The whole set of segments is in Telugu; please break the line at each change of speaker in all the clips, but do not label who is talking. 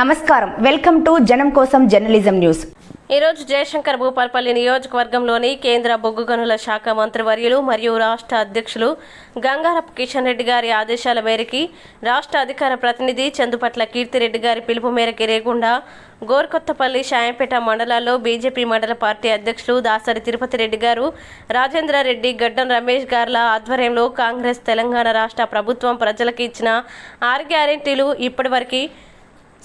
నమస్కారం. వెల్కమ్ టు జనం కోసం జర్నలిజం న్యూస్.
ఈరోజు జయశంకర్ భూపాల్పల్లి నియోజకవర్గంలోని కేంద్ర బొగ్గు గనుల శాఖ మంత్రివర్యులు మరియు రాష్ట్ర అధ్యక్షులు గంగారపు కిషన్ రెడ్డి గారి ఆదేశాల మేరకి రాష్ట్ర అధికార ప్రతినిధి చందుపట్ల కీర్తిరెడ్డి గారి పిలుపు మేరకు రేగుండ గోర్కొత్తపల్లి షాయంపేట మండలాల్లో బీజేపీ మండల పార్టీ అధ్యక్షులు దాసరి తిరుపతి రెడ్డి గారు రాజేంద్ర రెడ్డి గడ్డం రమేష్ గార్ల ఆధ్వర్యంలో కాంగ్రెస్ తెలంగాణ రాష్ట్ర ప్రభుత్వం ప్రజలకు ఇచ్చిన ఆరు గ్యారెంటీలు ఇప్పటివరకు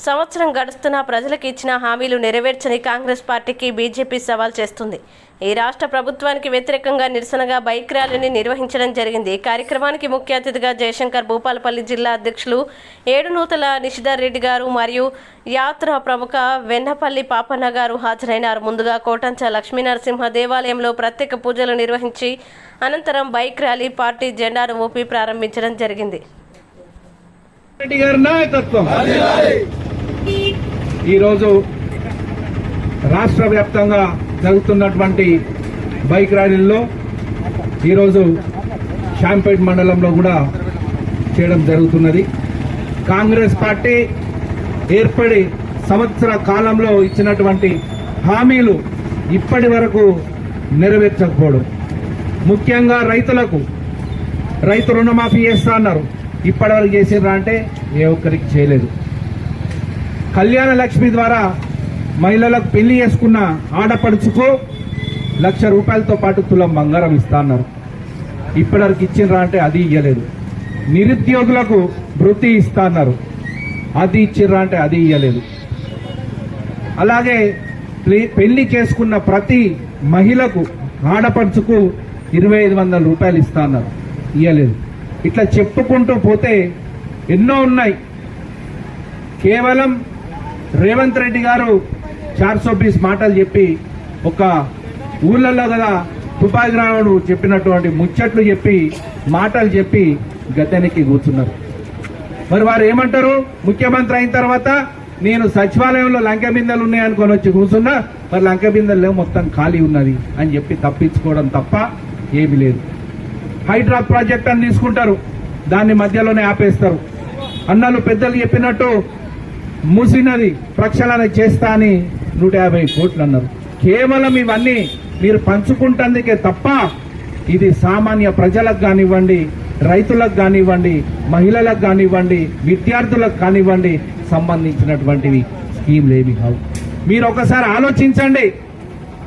సంవత్సరం గడుస్తున్న ప్రజలకు ఇచ్చిన హామీలు నెరవేర్చని కాంగ్రెస్ పార్టీకి బీజేపీ సవాల్ చేస్తుంది. ఈ రాష్ట్ర ప్రభుత్వానికి వ్యతిరేకంగా నిరసనగా బైక్ ర్యాలీని నిర్వహించడం జరిగింది. ఈ కార్యక్రమానికి ముఖ్య అతిథిగా జయశంకర్ భూపాలపల్లి జిల్లా అధ్యక్షులు ఏడు నూతల నిషిధర్ రెడ్డి గారు మరియు యాత్ర ప్రముఖ వెన్నపల్లి పాపన్న గారు హాజరైనారు. ముందుగా కోటంచ లక్ష్మీనరసింహ దేవాలయంలో ప్రత్యేక పూజలు నిర్వహించి అనంతరం బైక్ ర్యాలీ పార్టీ జెండాను ఊపి ప్రారంభించడం జరిగింది.
రెడ్డి గారి నాయకత్వం. ఈరోజు రాష్ట్ర వ్యాప్తంగా జరుగుతున్నటువంటి బైక్ ర్యాలీల్లో ఈరోజు షాంపేట్ మండలంలో కూడా చేయడం జరుగుతున్నది. కాంగ్రెస్ పార్టీ ఏర్పడి సంవత్సర కాలంలో ఇచ్చినటువంటి హామీలు ఇప్పటి వరకు నెరవేర్చకపోవడం. ముఖ్యంగా రైతులకు రైతు రుణమాఫీ చేస్తా అన్నారు. ఇప్పటివరకు చేసిర్రా అంటే ఏ ఒక్కరికి చేయలేదు. కళ్యాణ లక్ష్మి ద్వారా మహిళలకు పెళ్ళి చేసుకున్న ఆడపడుచుకు లక్ష రూపాయలతో పాటు తులం బంగారం ఇస్తా అన్నారు ఇప్పటివరకు ఇచ్చిండ్రా అంటే అది ఇయ్యలేదు. నిరుద్యోగులకు వృత్తి ఇస్తా అన్నారు అది ఇచ్చిర్రా అంటే అది ఇయ్యలేదు. అలాగే పెళ్ళి చేసుకున్న ప్రతి మహిళకు ఆడపడుచుకు ఇరవై ఐదు వందల రూపాయలు ఇస్తా అన్నారు ఇయ్యలేదు. ఇట్లా చెప్పుకుంటూ పోతే ఎన్నో ఉన్నాయి. కేవలం రేవంత్ రెడ్డి గారు చార్సో పీస్ మాటలు చెప్పి ఒక ఊళ్ళల్లో కదా తుపాయి రావడు చెప్పినటువంటి ముచ్చట్లు చెప్పి మాటలు చెప్పి గతనికి కూర్చున్నారు. మరి వారు ఏమంటారు? ముఖ్యమంత్రి అయిన తర్వాత నేను సచివాలయంలో లంక బిందెలు ఉన్నాయనుకొని వచ్చి కూర్చున్నా మరి లంక బిందెలు మొత్తం ఖాళీ ఉన్నది అని చెప్పి తప్పించుకోవడం తప్ప ఏమీ లేదు. హైడ్రా ప్రాజెక్ట్ అని తీసుకుంటారు దాన్ని మధ్యలోనే ఆపేస్తారు. అన్నలు పెద్దలు చెప్పినట్టు మూసినది ప్రక్షాళన చేస్తా అని నూట యాభై కోట్లు అన్నారు. కేవలం ఇవన్నీ మీరు పంచుకుంటందుకే తప్ప ఇది సామాన్య ప్రజలకు కానివ్వండి రైతులకు కానివ్వండి మహిళలకు కానివ్వండి విద్యార్థులకు కానివ్వండి సంబంధించినటువంటివి స్కీమ్లు ఏమి కావు. మీరు ఒకసారి ఆలోచించండి.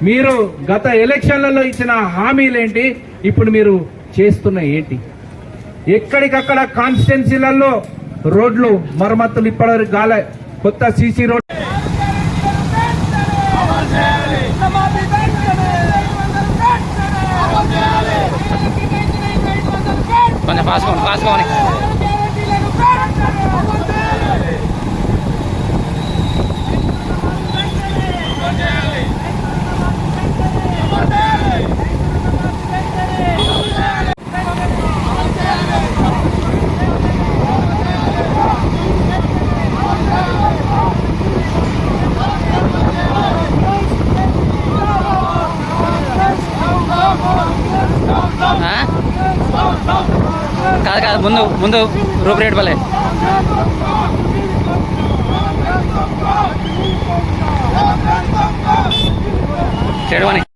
మీరు గత ఎలక్షన్లలో ఇచ్చిన హామీలేంటి ఇప్పుడు మీరు చేస్తున్న ఏంటి? ఎక్కడికక్కడ కాన్స్టిట్యున్సీలలో రోడ్లు మరమ్మతులు ఇప్పటివరకు కాలే. కొత్త సీసీ రోడ్
కొంచెం ఫాస్ట్ పోండి కాదు కాదు ముందు ముందు రూపురేట్ పలే చెడవని